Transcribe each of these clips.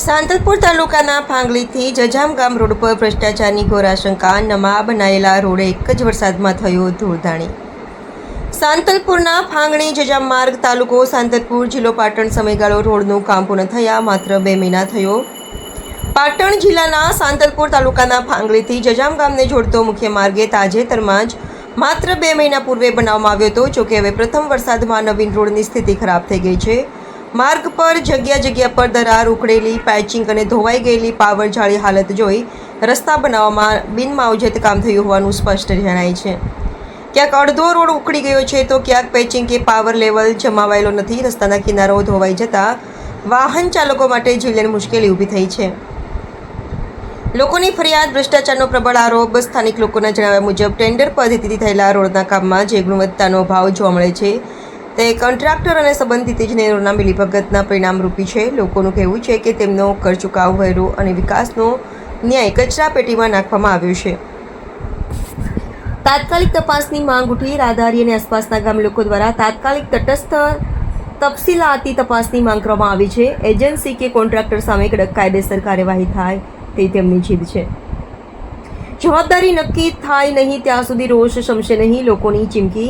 સાંતલપુર તાલુકાના ફાંગલીથી જજામ ગામ રોડ પર ભ્રષ્ટાચારની ઘોર આશંકા નમા બનાયેલા રોડે એક જ વરસાદમાં થયો ધૂળધાણી. સાંતલપુરના ફાંગણી જજામ માર્ગ તાલુકો સાંતલપુર જિલ્લો પાટણ સમયગાળો રોડનું કામ પૂર્ણ થયા માત્ર બે મહિના થયો. પાટણ જિલ્લાના સાંતલપુર તાલુકાના ફાંગલીથી જજામ ગામને જોડતો મુખ્ય માર્ગે તાજેતરમાં જ માત્ર બે મહિના પૂર્વે બનાવવામાં આવ્યો હતો, જોકે હવે પ્રથમ વરસાદમાં નવીન રોડની સ્થિતિ ખરાબ થઈ ગઈ છે. માર્ગ પર જગ્યા જગ્યા પર દરાર ઉખડેલી પેચિંગ અને ધોવાઈ ગયેલી પાવર જાળી હાલત જોઈ રસ્તા બનાવવામાં બિનમાવજત કામ થયું હોવાનું સ્પષ્ટ જણાય છે. ક્યાંક અડધો રોડ ઉખડી ગયો છે તો ક્યાંક પેચિંગ કે પાવર લેવલ જમાવાયેલો નથી. રસ્તાના કિનારો ધોવાઈ જતા વાહન ચાલકો માટે જીવલેણ મુશ્કેલી ઊભી થઈ છે. લોકોની ફરિયાદ, ભ્રષ્ટાચારનો પ્રબળ આરોપ, સ્થાનિક લોકોના જણાવ્યા મુજબ ટેન્ડર પદ્ધતિથી થયેલા રોડના કામમાં જે ગુણવત્તાનો ભાવ જોવા મળે છે તે કોન્ટ્રાક્ટર અને સંબંધિત ઇજનેરોના મિલીભગતના પરિણામરૂપી છે. લોકોનું કહેવું છે કે તેમનો કર ચુકાવ વેરો અને વિકાસનો ન્યાય કચરા પેટીમાં નાખવામાં આવ્યો છે. તાત્કાલિક તપાસની માંગ ઉઠી રાધારી અને આસપાસના ગામ લોકો દ્વારા તાત્કાલિક તટસ્થ તફસીલાતી તપાસની માંગ કરવામાં આવી છે. એજન્સી કે કોન્ટ્રાક્ટર સામે કડક કાયદેસર કાર્યવાહી થાય તે તેમની જીદ છે. જવાબદારી નક્કી થાય નહીં ત્યાં સુધી રોષ શમશે નહીં લોકોની ચીમકી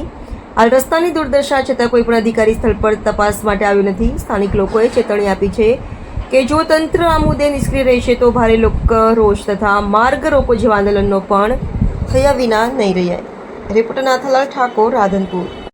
હાલ રસ્તાની દુર્દશા છતાં કોઈ પણ અધિકારી સ્થળ પર તપાસ માટે આવ્યો નથી. સ્થાનિક લોકોએ ચેતવણી આપી છે કે જો તંત્ર આ મુદ્દે નિષ્ક્રિય રહેશે તો ભારે લોક રોષ તથા માર્ગ રોકો જેવા આંદોલનનો પણ થયા વિના નહીં રહ્યા. રિપોર્ટર નાથાલાલ ઠાકોર, રાધનપુર.